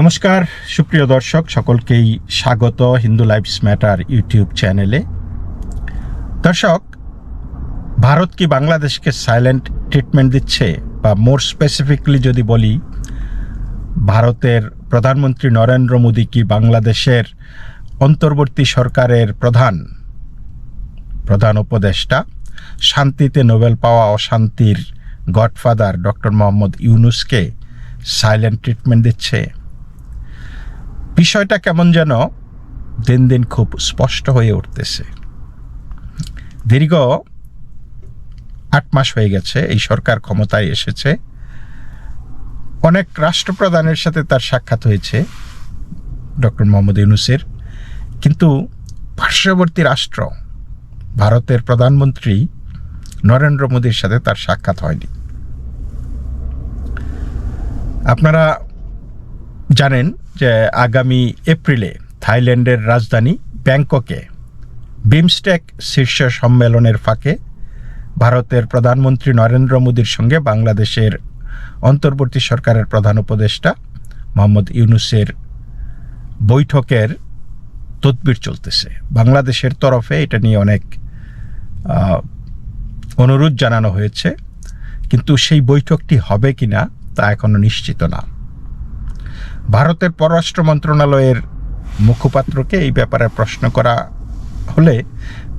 নমস্কার, সুপ্রিয় দর্শক, সকলকেই স্বাগত হিন্দু লাইফস ম্যাটার ইউটিউব চ্যানেলে। দর্শক, ভারত কি বাংলাদেশকে সাইলেন্ট ট্রিটমেন্ট দিচ্ছে? বা মোর স্পেসিফিকলি যদি বলি, ভারতের প্রধানমন্ত্রী নরেন্দ্র মোদী কি বাংলাদেশের অন্তর্বর্তী সরকারের প্রধান? প্রধান উপদেষ্টা। শান্তিতে নোবেল পাওয়া অশান্তির গডফাদার ডক্টর মোহাম্মদ ইউনুসকে সাইলেন্ট ট্রিটমেন্ট দিচ্ছে। বিষয়টা কেমন যেন দিন দিন খুব স্পষ্ট হয়ে উঠতেছে। দীর্ঘ আট মাস হয়ে গেছে, এই সরকার ক্ষমতায় এসেছে। অনেক রাষ্ট্রপ্রধানের সাথে তার সাক্ষাৎ হয়েছে, ডক্টর মোহাম্মদ ইউনুসের। কিন্তু পার্শ্ববর্তী রাষ্ট্র, ভারতের প্রধানমন্ত্রী নরেন্দ্র মোদীর সাথে তার সাক্ষাৎ হয়নি। আপনারা জানেন যে আগামী এপ্রিলে থাইল্যান্ডের রাজধানী ব্যাংককে বিমস্টেক শীর্ষ সম্মেলনের ফাঁকে ভারতের প্রধানমন্ত্রী নরেন্দ্র মোদীর সঙ্গে বাংলাদেশের অন্তর্বর্তী সরকারের প্রধান উপদেষ্টা মোহাম্মদ ইউনুসের বৈঠকের তদবির চলতেছে। বাংলাদেশের তরফে এটা নিয়ে অনেক অনুরোধ জানানো হয়েছে। কিন্তু সেই বৈঠকটি হবে কিনা তা এখনও নিশ্চিত না। ভারতের পররাষ্ট্র মন্ত্রণালয়ের মুখপাত্রকে এই ব্যাপারে প্রশ্ন করা হলে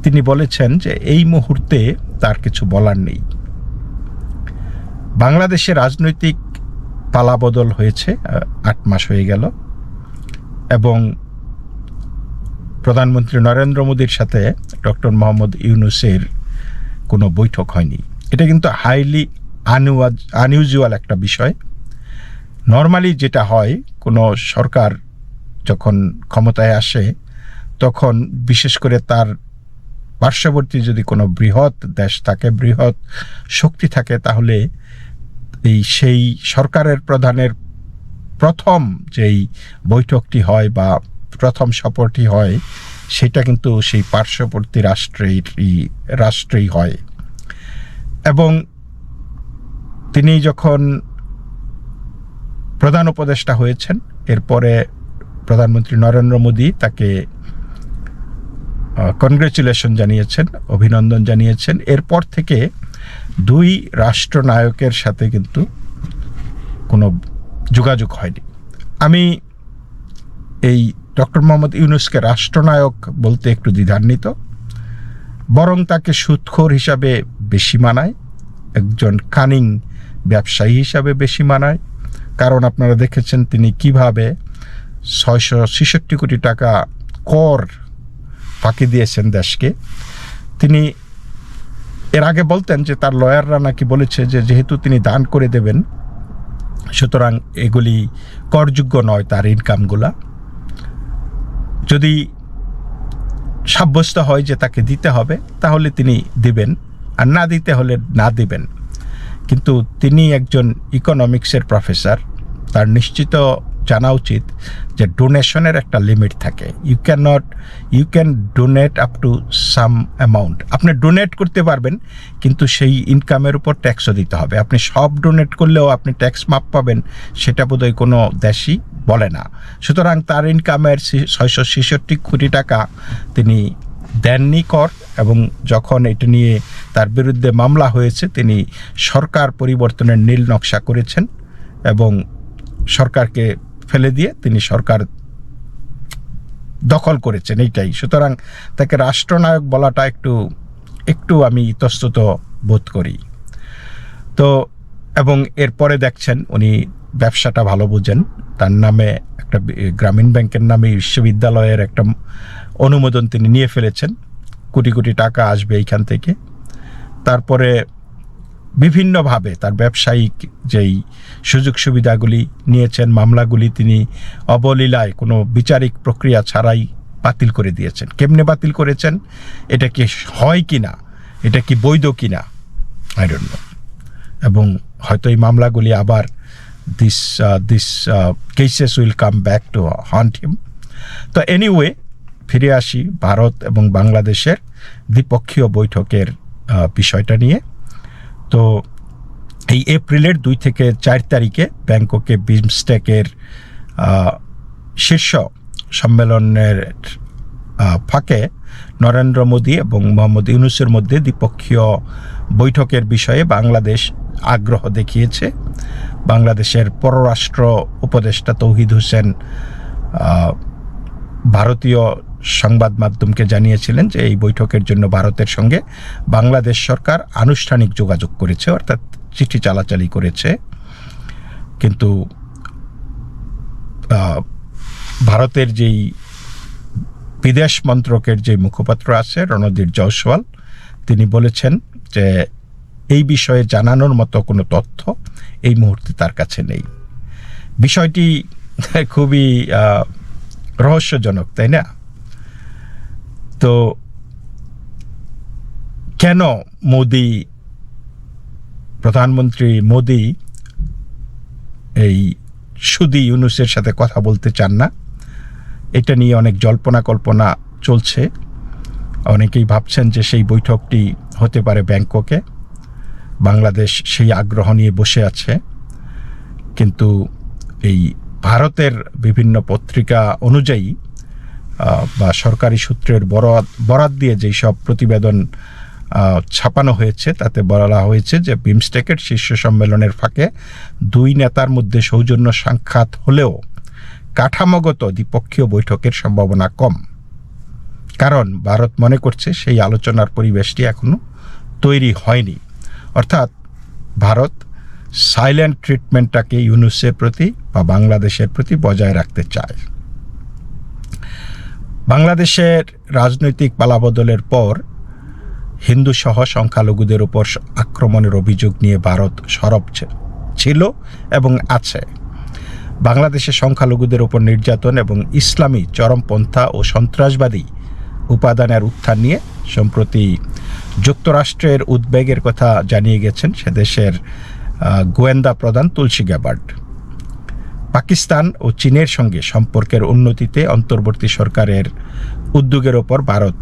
তিনি বলেছেন যে এই মুহূর্তে তার কিছু বলার নেই। বাংলাদেশে রাজনৈতিক পালাবদল হয়েছে আট মাস হয়ে গেল এবং প্রধানমন্ত্রী নরেন্দ্র মোদীর সাথে ডক্টর মোহাম্মদ ইউনুসের কোনো বৈঠক হয়নি। এটা কিন্তু হাইলি আনইউজুয়াল একটা বিষয়। নর্মালি যেটা হয়, কোনো সরকার যখন ক্ষমতায় আসে, তখন বিশেষ করে তার পার্শ্ববর্তী যদি কোনো বৃহৎ দেশ থাকে, বৃহৎ শক্তি থাকে, তাহলে এই সেই সরকারের প্রধানের প্রথম যেই বৈঠকটি হয় বা প্রথম সফরটি হয়, সেটা কিন্তু সেই পার্শ্ববর্তী রাষ্ট্রেই রাষ্ট্রেই হয়। এবং তিনি যখন প্রধান উপদেষ্টা হয়েছেন। এরপরে প্রধানমন্ত্রী নরেন্দ্র মোদী তাকে কনগ্রেচুলেশন জানিয়েছেন, অভিনন্দন জানিয়েছেন। এরপর থেকে দুই রাষ্ট্রনায়কের সাথে কিন্তু কোনো যোগাযোগ হয়নি। আমি এই ডক্টর মোহাম্মদ ইউনুসকে রাষ্ট্রনায়ক বলতে একটু দ্বিধান্বিত, বরং তাকে সুৎখোর হিসাবে বেশি মানায়, একজন কানিং ব্যবসায়ী হিসাবে বেশি মানায় কারণ আপনারা দেখেছেন তিনি কীভাবে ছয়শো ছেষট্টি কোটি টাকা কর ফাঁকি দিয়েছেন দেশকে। তিনি এর আগে বলতেন যে তার লয়াররা নাকি বলেছে যে যেহেতু তিনি দান করে দেবেন, সুতরাং এগুলি করযোগ্য নয় তার ইনকামগুলা যদি সাব্যস্ত হয় যে তাকে দিতে হবে, তাহলে তিনি দিবেন, আর না দিতে হলে না দিবেন। কিন্তু তিনি একজন ইকোনমিক্সের প্রফেসর তার নিশ্চিত জানা উচিত যে ডোনেশনের একটা লিমিট থাকে। You can not you can donate up to some amount আপনি ডোনেট করতে পারবেন, কিন্তু সেই ইনকামের উপর ট্যাক্সও দিতে হবে। আপনি সব ডোনেট করলেও আপনি ট্যাক্স মাপ পাবেন, সেটা বোধহয় কোনো দেশই বলে না। সুতরাং তার ইনকামের ছয়শো ছেষট্টি কোটি টাকা তিনি দেননি কর এবং যখন এটা নিয়ে তার বিরুদ্ধে মামলা হয়েছে, তিনি সরকার পরিবর্তনের নীল নকশা করেছেন এবং সরকারকে ফেলে দিয়ে তিনি সরকার দখল করেছেন এইটাই। সুতরাং তাকে রাষ্ট্রনায়ক বলাটা একটু একটু আমি ইতস্তত বোধ করি। তো, এবং এরপরে দেখছেন উনি ব্যবসাটা ভালো বোঝেন। তার নামে একটা গ্রামীণ ব্যাংকের নামে বিশ্ববিদ্যালয়ের একটা অনুমোদন তিনি নিয়ে ফেলেছেন। কোটি কোটি টাকা আসবে এইখান থেকে। তারপরে বিভিন্নভাবে তার ব্যবসায়িক যেই সুযোগ সুবিধাগুলি নিয়েছেন, মামলাগুলি তিনি অবলীলায় কোনো বিচারিক প্রক্রিয়া ছাড়াই বাতিল করে দিয়েছেন। কেমনে বাতিল করেছেন? এটা কি হয় কি না এটা কি বৈধ কি না আই ডোন্ট নো এবং হয়তো এই মামলাগুলি আবার this this cases will come back to haunt him তো এনিওয়ে ফিরে আসি ভারত এবং বাংলাদেশের দ্বিপক্ষীয় বৈঠকের বিষয়টা নিয়ে। তো এই এপ্রিলের দুই থেকে চার তারিখে ব্যাংককে বিমস্টেকের শীর্ষ সম্মেলনের ফাঁকে নরেন্দ্র মোদী এবং মোহাম্মদ ইউনুসের মধ্যে দ্বিপক্ষীয় বৈঠকের বিষয়ে বাংলাদেশ আগ্রহ দেখিয়েছে। বাংলাদেশের পররাষ্ট্র উপদেষ্টা তৌহিদ হোসেন ভারতীয় সংবাদ মাধ্যমকে জানিয়েছিলেন যে এই বৈঠকের জন্য ভারতের সঙ্গে বাংলাদেশ সরকার আনুষ্ঠানিক যোগাযোগ করেছে, অর্থাৎ চিঠি চালাচালি করেছে। কিন্তু ভারতের যেই বিদেশ মন্ত্রকের যে মুখপাত্র আছে, রণধীর জয়সওয়াল, তিনি বলেছেন যে এই বিষয়ে জানানোর মতো কোনো তথ্য এই মুহূর্তে তার কাছে নেই। বিষয়টি খুবই রহস্যজনক, তাই না? তো কেন মোদি, প্রধানমন্ত্রী মোদি এই সুদি ইউনুসের সাথে কথা বলতে চান না? এটা নিয়ে অনেক জল্পনা কল্পনা চলছে। অনেকেই ভাবছেন যে সেই বৈঠকটি হতে পারে ব্যাংককে। বাংলাদেশ সেই আগ্রহ নিয়ে বসে আছে। কিন্তু এই ভারতের বিভিন্ন পত্রিকা অনুযায়ী বা সরকারি সূত্রের বরাত বরাত দিয়ে যেই সব প্রতিবেদন ছাপানো হয়েছে, তাতে বলা হয়েছে যে বিমস্টেকের শীর্ষ সম্মেলনের ফাঁকে দুই নেতার মধ্যে সৌজন্য সাক্ষাৎ হলেও কাঠামোগত দ্বিপক্ষীয় বৈঠকের সম্ভাবনা কম। কারণ ভারত মনে করছে সেই আলোচনার পরিবেশটি এখনও তৈরি হয়নি। অর্থাৎ ভারত সাইলেন্ট ট্রিটমেন্টটাকে ইউনুসের প্রতি বা বাংলাদেশের প্রতি বজায় রাখতে চায়। বাংলাদেশের রাজনৈতিক পালাবদলের পর হিন্দু সহ সংখ্যালঘুদের উপর আক্রমণের অভিযোগ নিয়ে ভারত সরব ছিল এবং আছে। বাংলাদেশে সংখ্যালঘুদের উপর নির্যাতন এবং ইসলামী চরমপন্থা ও সন্ত্রাসবাদী উপাদানের উত্থান নিয়ে সম্প্রতি যুক্তরাষ্ট্রের উদ্বেগের কথা জানিয়ে গেছেন সে দেশের গোয়েন্দা প্রধান তুলসী গ্যাবার্ড পাকিস্তান ও চীনের সঙ্গে সম্পর্কের উন্নতিতে অন্তর্বর্তী সরকারের উদ্যোগের ওপর ভারত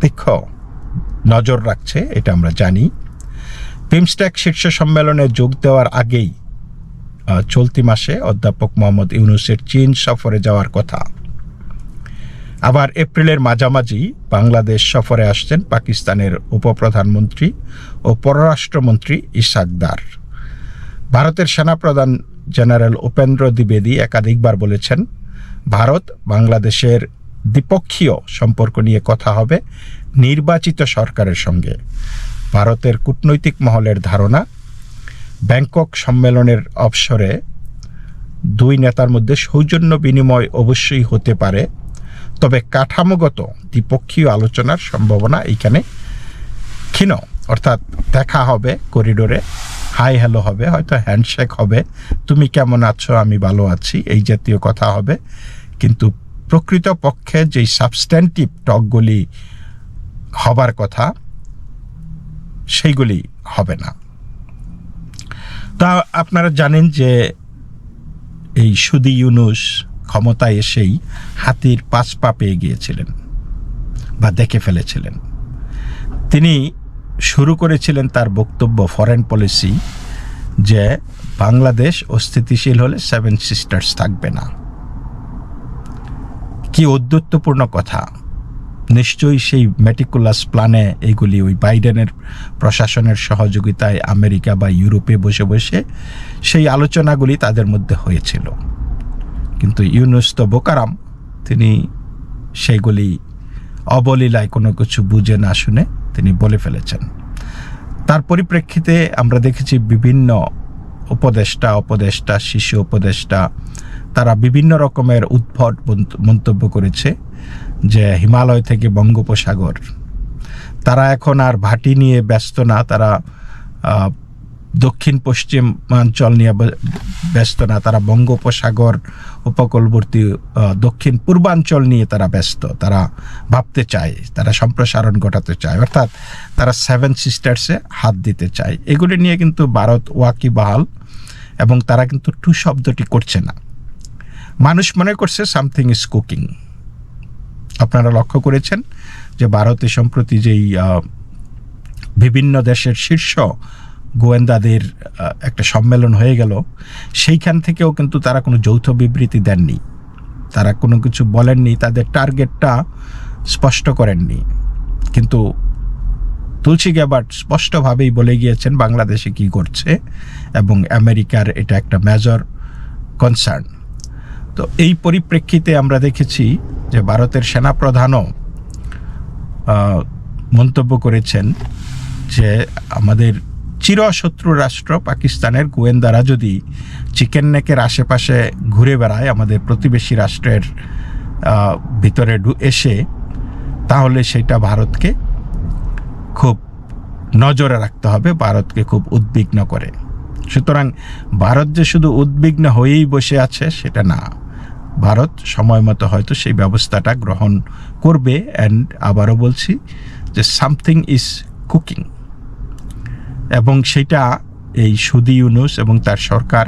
তীক্ষ্ণ নজর রাখছে, এটা আমরা জানি। বিমস্টেক শীর্ষ সম্মেলনে যোগ দেওয়ার আগেই চলতি মাসে অধ্যাপক মোহাম্মদ ইউনুসের চীন সফরে যাওয়ার কথা। আবার এপ্রিলের মাঝামাঝি বাংলাদেশ সফরে আসছেন পাকিস্তানের উপপ্রধানমন্ত্রী ও পররাষ্ট্রমন্ত্রী ইসাক দার ভারতের সেনাপ্রধান জেনারেল উপেন্দ্র দ্বিবেদী একাধিকবার বলেছেন, ভারত বাংলাদেশের দ্বিপক্ষীয় সম্পর্ক নিয়ে কথা হবে নির্বাচিত সরকারের সঙ্গে। ভারতের কূটনৈতিক মহলের ধারণা, ব্যাংকক সম্মেলনের অবসরে দুই নেতার মধ্যে সৌজন্য বিনিময় অবশ্যই হতে পারে, তবে কাঠামোগত দ্বিপক্ষীয় আলোচনার সম্ভাবনা এইখানে ক্ষীণ। অর্থাৎ দেখা হবে করিডোরে হাই হ্যালো হবে, হয়তো হ্যান্ডশেক হবে। তুমি কেমন আছো? আমি ভালো আছি, এই জাতীয় কথা হবে। কিন্তু প্রকৃত পক্ষে যেই সাবস্ট্যান্টিভ টকগুলি হবার কথা, সেইগুলি হবে না। তা আপনারা জানেন যে এই সুদি ইউনুস ক্ষমতায় এসেই হাতির পাঁচ পা পেয়ে গিয়েছিলেন বা দেখে ফেলেছিলেন। তিনি শুরু করেছিলেন তার বক্তব্য ফরেন পলিসি যে বাংলাদেশ অস্থিতিশীল হলে সেভেন সিস্টার্স থাকবে না। কি ঔদ্ধত্যপূর্ণ কথা। নিশ্চয়ই সেই মেটিকুলাস প্ল্যানে এইগুলি ওই বাইডেনের প্রশাসনের সহযোগিতায় আমেরিকা বা ইউরোপে বসে বসে সেই আলোচনাগুলি তাদের মধ্যে হয়েছিল। কিন্তু ইউনুস তো বোকারাম, তিনি সেইগুলি অবলীলায় কোনো কিছু বুঝে না শুনে তিনি বলে ফেলেছেন। তার পরিপ্রেক্ষিতে আমরা দেখেছি বিভিন্ন উপদেষ্টা উপদেষ্টা শিশু উপদেষ্টা, তারা বিভিন্ন রকমের উদ্ভট মন্তব্য করেছে যে হিমালয় থেকে বঙ্গোপসাগর। তারা এখন আর ভাটি নিয়ে ব্যস্ত না, তারা দক্ষিণ পশ্চিমাঞ্চল নিয়ে ব্যস্ত না, তারা বঙ্গোপসাগর উপকূলবর্তী দক্ষিণ পূর্বাঞ্চল নিয়ে তারা ব্যস্ত। তারা ভাবতে চায়, তারা সম্প্রসারণ ঘটাতে চায়। অর্থাৎ তারা সেভেন সিস্টার্সে হাত দিতে চায়। এগুলি নিয়ে কিন্তু ভারত ওয়াকিবাহাল এবং তারা কিন্তু টু শব্দটি করছে না। মানুষ মনে করছে সামথিং ইজ কুকিং আপনারা লক্ষ্য করেছেন যে ভারতে সম্প্রতি যেই বিভিন্ন দেশের শীর্ষ গোয়েন্দাদের একটা সম্মেলন হয়ে গেল। সেইখান থেকেও কিন্তু তারা কোনো যৌথ বিবৃতি দেননি। তারা কোনো কিছু বলেননি, তাদের টার্গেটটা স্পষ্ট করেননি। কিন্তু তুলসী গ্যাবার্ট স্পষ্টভাবেই বলে গিয়েছেন বাংলাদেশে কি করছে এবং আমেরিকার এটা একটা মেজর কনসার্ন তো এই পরিপ্রেক্ষিতে আমরা দেখেছি যে ভারতের সেনাপ্রধানও মন্তব্য করেছেন যে আমাদের চিরশত্রু রাষ্ট্র পাকিস্তানের গোয়েন্দারা যদি চিকেন নেকের আশেপাশে ঘুরে বেড়ায় আমাদের প্রতিবেশী রাষ্ট্রের ভিতরে এসে, তাহলে সেটা ভারতকে খুব নজরে রাখতে হবে, ভারতকে খুব উদ্বিগ্ন করে। সুতরাং ভারত যে শুধু উদ্বিগ্ন হয়েই বসে আছে, সেটা না। ভারত সময় মতো হয়তো সেই ব্যবস্থাটা গ্রহণ করবে অ্যান্ড আবারও বলছি যে সামথিং ইজ কুকিং এবং সেটা এই সুদি ইউনুস এবং তার সরকার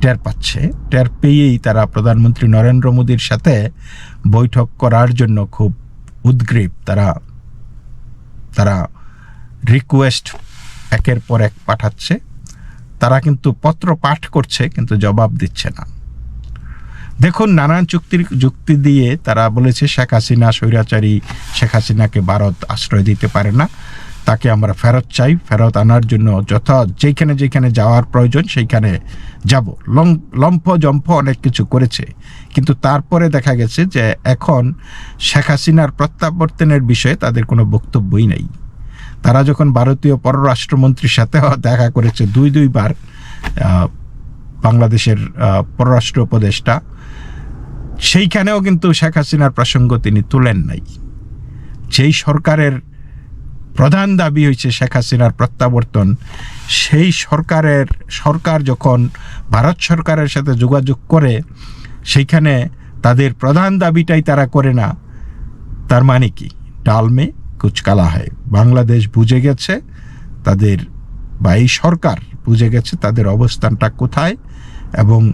টের পাচ্ছে। টের পেয়েই তারা প্রধানমন্ত্রী নরেন্দ্র মোদীর সাথে বৈঠক করার জন্য খুব উদ্গ্রীব। তারা তারা রিকোয়েস্ট একের পর এক পাঠাচ্ছে। তারা কিন্তু পত্র পাঠ করছে কিন্তু জবাব দিচ্ছে না। দেখুন, নানান চুক্তির, যুক্তি দিয়ে তারা বলেছে, শেখ হাসিনা স্বৈরাচারী, শেখ হাসিনাকে ভারত আশ্রয় দিতে পারে না। তাকে আমরা ফেরত চাই, ফেরত আনার জন্য যথা যেখানে যেখানে যাওয়ার প্রয়োজন সেইখানে যাব। লম্ফ জম্ফ অনেক কিছু করেছে। কিন্তু তারপরে দেখা গেছে যে এখন শেখ হাসিনার প্রত্যাবর্তনের বিষয়ে তাদের কোনো বক্তব্যই নেই। তারা যখন ভারতীয় পররাষ্ট্রমন্ত্রীর সাথে দেখা করেছে দুই, দুইবার বাংলাদেশের পররাষ্ট্র উপদেষ্টা, সেইখানেও কিন্তু শেখ হাসিনার প্রসঙ্গ তিনি তুলেন নাই। যেই সরকারের প্রধান দাবি হয়েছে শেখ হাসিনার প্রত্যাবর্তন। সেই সরকারের, সরকার যখন ভারত সরকারের সাথে যোগাযোগ করে, সেইখানে তাদের প্রধান দাবিটাই তারা করে না। তার মানে কি? ডালমে কুচকালা হয়। বাংলাদেশ বুঝে গেছে তাদের বা এই সরকার বুঝে গেছে তাদের অবস্থানটা কোথায় এবং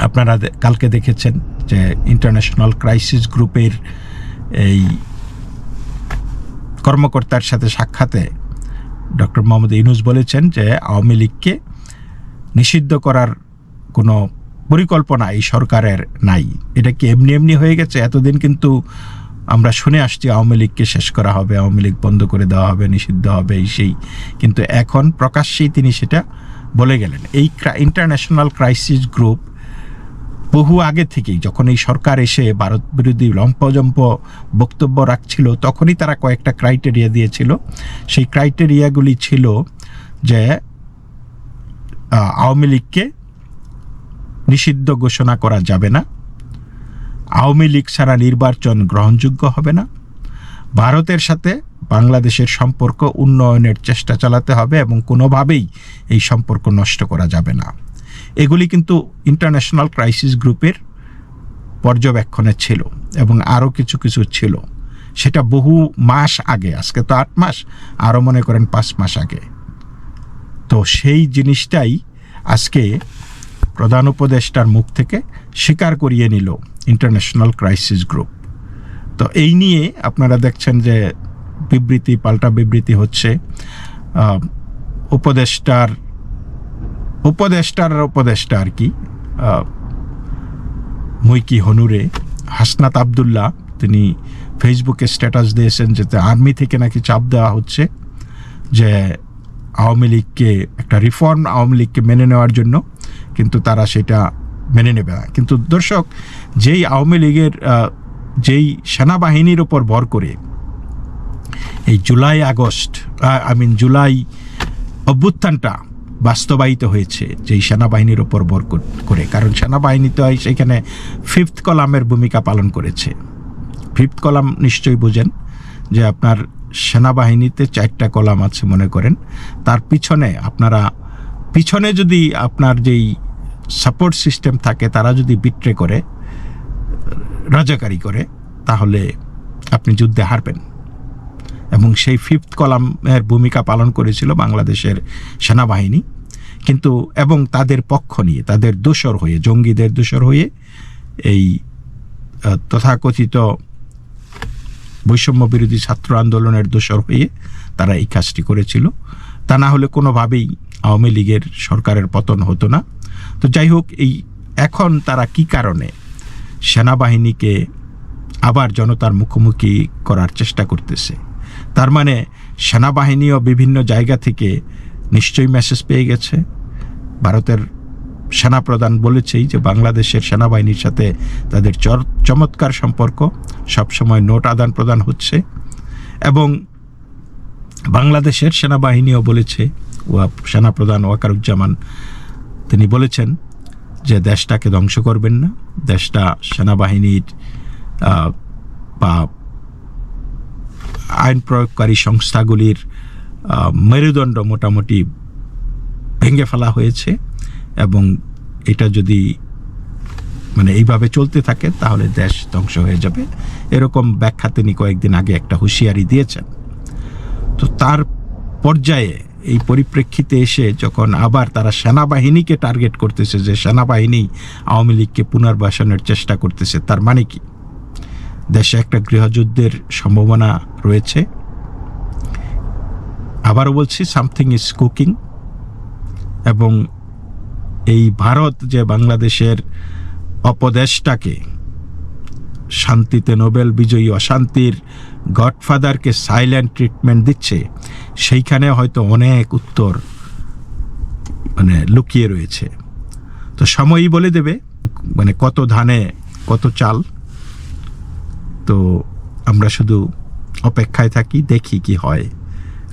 আপনারা কালকে দেখেছেন যে ইন্টারন্যাশনাল ক্রাইসিস গ্রুপের এই কর্মকর্তার সাথে সাক্ষাতে ডক্টর মোহাম্মদ ইউনুস বলেছেন যে আওয়ামী লীগকে নিষিদ্ধ করার কোনো পরিকল্পনা এই সরকারের নাই। এটা কি এমনি এমনি হয়ে গেছে? এতদিন কিন্তু আমরা শুনে আসছি আওয়ামী লীগকে শেষ করা হবে, আওয়ামী লীগ বন্ধ করে দেওয়া হবে, নিষিদ্ধ হবে, এই সেই। কিন্তু এখন প্রকাশ্যেই তিনি সেটা বলে গেলেন। এই ইন্টারন্যাশনাল ক্রাইসিস গ্রুপ বহু আগে থেকেই যখন এই সরকার এসে ভারত বিরোধী লম্পজম্প বক্তব্য রাখছিল, তখনই তারা কয়েকটা ক্রাইটেরিয়া দিয়েছিল। সেই ক্রাইটেরিয়াগুলি ছিল যে আওয়ামী লীগকে নিষিদ্ধ ঘোষণা করা যাবে না, আওয়ামী লীগ ছাড়া নির্বাচন গ্রহণযোগ্য হবে না, ভারতের সাথে বাংলাদেশের সম্পর্ক উন্নয়নের চেষ্টা চালাতে হবে এবং কোনোভাবেই এই সম্পর্ক নষ্ট করা যাবে না। এগুলি কিন্তু ইন্টারন্যাশনাল ক্রাইসিস গ্রুপের পর্যবেক্ষণে ছিল এবং আরও কিছু কিছু ছিল। সেটা বহু মাস আগে, আজকে তো আট মাস, আরও মনে করেন পাঁচ মাস আগে। তো সেই জিনিসটাই আজকে প্রধান উপদেষ্টার মুখ থেকে স্বীকার করিয়ে নিল ইন্টারন্যাশনাল ক্রাইসিস গ্রুপ তো এই নিয়ে আপনারা দেখছেন যে বিবৃতি, পাল্টা বিবৃতি হচ্ছে। উপদেষ্টার উপদেষ্টার উপদেষ্টা আর কি মুইকি হনুরে হাসনাত আবদুল্লাহ, তিনি ফেসবুকে স্ট্যাটাস দিয়েছেন যাতে আর্মি থেকে নাকি চাপ দেওয়া হচ্ছে, যে আওয়ামী লীগকে একটা রিফর্ম আওয়ামী লীগকে মেনে নেওয়ার জন্য কিন্তু তারা সেটা মেনে নেবে না। কিন্তু দর্শক, যেই আওয়ামী লীগের যেই সেনাবাহিনীর ওপর ভর করে এই July August I mean July অভ্যুত্থানটা বাস্তবায়িত হয়েছে, যেই সেনাবাহিনীর ওপর ভর করে। কারণ সেনাবাহিনী তো সেখানে ফিফথ কলামের ভূমিকা পালন করেছে। ফিফথ কলাম নিশ্চয়ই বোঝেন যে আপনার সেনাবাহিনীতে চারটা কলাম আছে মনে করেন। তার পিছনে আপনারা, পিছনে যদি আপনার যেই সাপোর্ট সিস্টেম থাকে, তারা যদি বিট্রে করে, রাজাকারি করে, তাহলে আপনি যুদ্ধে হারবেন। এবং সেই ফিফথ কলামের ভূমিকা পালন করেছিল বাংলাদেশের সেনাবাহিনী। কিন্তু, এবং তাদের পক্ষ নিয়ে, তাদের দোসর হয়ে, জঙ্গিদের দোসর হয়ে এই তথাকথিত বৈষম্য বিরোধী ছাত্র আন্দোলনের দোসর হয়ে তারা এই কাজটি করেছিল। তা না হলে কোনোভাবেই আওয়ামী লীগের সরকারের পতন হতো না। তো যাই হোক, এই এখন তারা কি কারণে সেনাবাহিনীকে আবার জনতার মুখোমুখি করার চেষ্টা করতেছে? তার মানে সেনাবাহিনীও বিভিন্ন জায়গা থেকে নিশ্চয়ই মেসেজ পেয়ে গেছে। ভারতের সেনাপ্রধান বলেছেই যে বাংলাদেশের সেনাবাহিনীর সাথে তাদের চর- চমৎকার সম্পর্ক, সবসময় নোট আদান প্রদান হচ্ছে এবং বাংলাদেশের সেনাবাহিনীও বলেছে, ওয়া সেনাপ্রধান ওয়াকারুজ্জামান তিনি বলেছেন যে দেশটাকে ধ্বংস করবেন না, দেশটা সেনাবাহিনীর বা আইন প্রয়োগকারী সংস্থাগুলির মেরুদণ্ড মোটামুটি ভেঙে ফেলা হয়েছে এবং এটা যদি মানে এইভাবে চলতে থাকে, তাহলে দেশ ধ্বংস হয়ে যাবে। এরকম ব্যাখ্যা তিনি কয়েকদিন আগে একটা হুঁশিয়ারি দিয়েছেন। তো তার পর্যায়ে এই পরিপ্রেক্ষিতে এসে যখন আবার তারা সেনাবাহিনীকে টার্গেট করতেছে যে সেনাবাহিনী আওয়ামী লীগকে পুনর্বাসনের চেষ্টা করতেছে, তার মানে কি? দেশে একটা গৃহযুদ্ধের সম্ভাবনা রয়েছে। আবারও বলছি সামথিং ইজ কুকিং এবং এই ভারত যে বাংলাদেশের অপদেশটাকে শান্তিতে নোবেল বিজয়ী অশান্তির গডফাদারকে সাইলেন্ট ট্রিটমেন্ট দিচ্ছে, সেইখানে হয়তো অনেক উত্তর মানে লুকিয়ে রয়েছে। তো সময়ই বলে দেবে মানে কত ধানে কত চাল। তো আমরা শুধু অপেক্ষায় থাকি, দেখি কি হয়।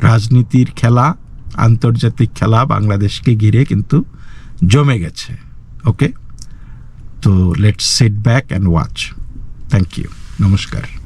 রাজনীতির খেলা, আন্তর্জাতিক খেলা বাংলাদেশকে ঘিরে কিন্তু জমে গেছে, ওকে? তো let's sit back and watch thank you নমস্কার।